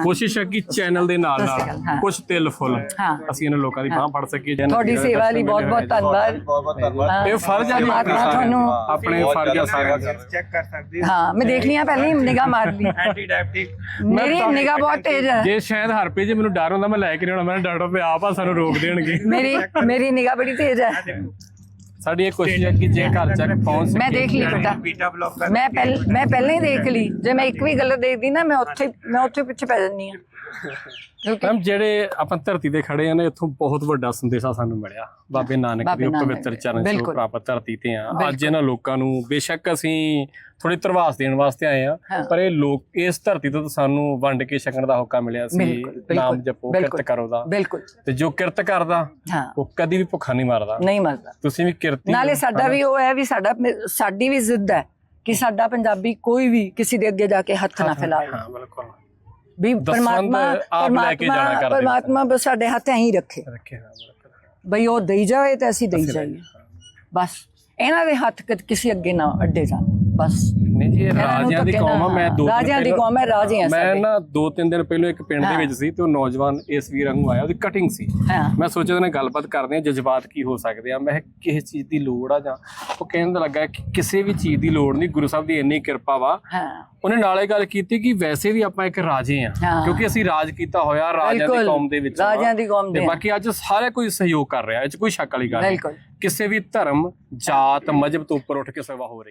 ਕੋਸ਼ਿਸ਼ ਹੈ ਕਿ ਚੈਨਲ ਦੇ ਨਾਲ ਸਤਿ ਸ਼੍ਰੀ ਅਕਾਲ, ਨਾਲ ਹਾਂ। ਕੁਝ ਤਿਲ ਫੁੱਲ ਹਾਂ। ਅਸੀਂ ਇਹਨਾਂ ਲੋਕਾਂ ਦੀ ਬਾਹ ਫੜ ਸਕੀਏ ਜਿਹਨਾਂ ਤੁਹਾਡੀ ਸੇਵਾ ਲਈ ਬਹੁਤ ਬਹੁਤ ਧੰਨਵਾਦ। ਬਹੁਤ ਬਹੁਤ ਧੰਨਵਾਦ। ਇਹ ਫਰਜ਼ ਹੈ ਜੀ ਆਪਣੇ ਪਰਮਾਤਮਾ ਸਾਰਿਆਂ ਦਾ। ਤੁਹਾਨੂੰ- ਆਪਣੇ ਫਰਜ਼ ਆ ਸਾਰਿਆਂ ਦਾ। ਚੈੱਕ ਕਰ ਸਕਦੇ ਹਾਂ। ਮੈਂ ਦੇਖ ਲਿਆ ਪਹਿਲੇ ਹੀ ਨਿਗਾਹ ਮਾਰ ਲਈ। ਐਂਟੀ ਡਾਇਬਟਿਕ ਮੇਰੀ ਨਿਗਾਹ ਬਹੁਤ ਤੇਜ਼ ਹੈ। ਜੇ ਸ਼ਾਇਦ ਹਰਪੇ ਜੇ ਮੈਨੂੰ ਡਰ ਹੁੰਦਾ ਮੈਂ ਲੈ ਕੇ ਨਹੀਂ ਆਉਣਾ ਮੈਂ ਡਾਕਟਰ ਪੇ ਆਪ ਆ ਸਾਨੂੰ ਰੋਕ ਦੇਣਗੇ ਮੇਰੀ ਮੇਰੀ ਨਿਗਾਹ ਬੜੀ ਤੇਜ਼ ਹੈ। ਸਾਡੀ ਇਹ ਕੋਸ਼ਿਸ਼ ਹੈ ਕਿ ਜੇ ਘਰ ਤੱਕ ਪਹੁੰਚ ਮੈਂ ਸਕੇ। ਦੇਖ ਲਈ ਬੇਟਾ। ਮੈਂ ਪਹਿਲ ਮੈਂ ਪਹਿਲਾਂ ਹੀ ਦੇਖ ਲਈ। ਜੇ ਮੈਂ ਇੱਕ ਵੀ ਗਲਤ ਦੇਖਦੀ ਨਾ ਮੈਂ ਉੱਥੇ ਮੈਂ ਉੱਥੇ ਪਿੱਛੇ ਪੈ ਜਾਂਦੀ ਆ ਮੈਮ ਜਿਹੜੇ ਆਪਾਂ ਧਰਤੀ ਤੇ ਖੜੇ ਆ ਨੇ ਇੱਥੋਂ ਬਹੁਤ ਵੱਡਾ ਸੰਦੇਸ਼ਾ ਸਾਨੂੰ ਮਿਲਿਆ। ਬਾਬੇ ਨਾਨਕ ਦੇ ਪਵਿੱਤਰ ਦੇ, ਚਰਨ ਛੋਹ। ਪ੍ਰਾਪਤ ਧਰਤੀ ਤੇ ਆ। ਅੱਜ ਇਹਨਾਂ ਲੋਕਾਂ ਨੂੰ ਬੇਸ਼ੱਕ ਅਸੀਂ ਥੋੜੀ ਤਰਵਾਸ ਦੇਣ ਵਾਸਤੇ ਆਏ ਆ। ਪਰ ਇਹ ਲੋਕ ਇਸ ਧਰਤੀ ਤੋਂ ਸਾਨੂੰ ਵੰਡ ਕੇ ਛਕਣ ਦਾ ਹੁਕਮ ਮਿਲਿਆ ਸੀ। ਨਾਮ ਜਪੋ ਕਿਰਤ। ਕਰੋ ਦਾ। ਬਿਲਕੁਲ। ਤੇ ਜੋ ਕਿਰਤ ਕਰਦਾ ਉਹ ਕਦੀ ਵੀ ਭੁੱਖਾ ਨਹੀਂ ਮਰਦਾ। ਨਹੀਂ ਮਰਦਾ। ਤੁਸੀਂ ਵੀ ਕਿਰਤੀ ਨਾਲੇ ਸਾਡਾ ਵੀ ਉਹ ਹੈ ਵੀ ਸਾਡਾ ਸਾਡੀ ਵੀ ਜ਼ਿੱਦ ਹੈ ਕਿ ਸਾਡਾ ਪੰਜਾਬੀ ਕੋਈ ਵੀ ਕਿਸੇ ਦੇ ਅੱਗੇ ਜਾ ਕੇ ਹੱਥ ਨਾ ਫੈਲਾਵੇ। ਹਾਂ ਬਿਲਕੁਲ। ਵੀ ਪਰਮਾਤਮਾ ਆਪ ਲੈ ਕੇ ਜਾਣਾ ਪਰਮਾਤਮਾ ਪਰਮਾਤਮਾ ਬਸ ਸਾਡੇ ਹੱਥ ਐਂ ਹੀ ਰੱਖੇ। ਬਿਲਕੁਲ ਬਈ ਉਹ ਦੇਈ ਜਾਵੇ ਤੇ ਅਸੀਂ ਦੇਈ ਜਾਈਏ। ਬਸ। ਇਹਨਾਂ ਦੇ ਹੱਥ ਕਦ ਕਿਸੇ ਅੱਗੇ ਨਾ ਅੱਡੇ ਜਾਣ ਬਸ ਨਹੀਂ ਜੀ ਇਹ ਰਾਜਿਆਂ ਦੀ ਕੌਮ ਆ ਮੈਂ ਦੋ ਰਾਜਿਆਂ ਦੀ ਕੌਮ ਹੈ, ਰਾਜੇ ਆ ਮੈਂ। ਨਾ ਦੋ ਤਿੰਨ ਦਿਨ ਪਹਿਲਾਂ ਇੱਕ ਪਿੰਡ ਦੇ। ਵਿੱਚ ਸੀ ਤੇ ਉਹ ਨੌਜਵਾਨ ਇਸ ਵੀਰ ਵਾਂਗੂ ਆਇਆ ਉਹਦੀ ਕਟਿੰਗ ਸੀ ਮੈਂ ਸੋਚਿਆ ਉਹਦੇ ਨਾਲ ਗੱਲਬਾਤ ਕਰਦੇ ਆ ਜਜ਼ਬਾਤ ਕੀ ਹੋ ਸਕਦੇ ਆ ਮੈਂ ਕਿਸ ਚੀਜ਼ ਦੀ ਲੋੜ ਆ ਜਾਂ ਉਹ ਕਹਿਣ ਲੱਗਾ ਕਿ ਕਿਸੇ ਵੀ ਚੀਜ਼ ਦੀ ਲੋੜ ਨਹੀਂ ਗੁਰੂ ਸਾਹਿਬ ਦੀ ਇੰਨੀ ਕਿਰਪਾ ਵਾ ਉਹਨੇ ਨਾਲੇ ਗੱਲ ਕੀਤੀ ਕਿ ਵੈਸੇ ਵੀ ਆਪਾਂ ਇੱਕ ਰਾਜੇ ਆ। ਕਿਉਂਕਿ ਅਸੀਂ ਰਾਜ ਕੀਤਾ ਹੋਇਆ ਰਾਜਿਆਂ ਦੀ ਕੌਮ ਦੇ ਵਿੱਚ। ਰਾਜਿਆਂ ਦੀ ਕੌਮ ਦੇ। ਬਾਕੀ ਅੱਜ ਸਾਰੇ ਕੋਈ ਸਹਿਯੋਗ ਕਰ ਰਿਹਾ ਇਹ ਚ ਕੋਈ ਸ਼ੱਕ ਵਾਲੀ ਗੱਲ ਨਹੀਂ ਕਿਸੇ ਵੀ ਧਰਮ ਜਾਤ ਮਜਹਬ ਤੋਂ ਉੱਪਰ ਉੱਠ ਕੇ ਸੇਵਾ ਹੋ ਰਹੀ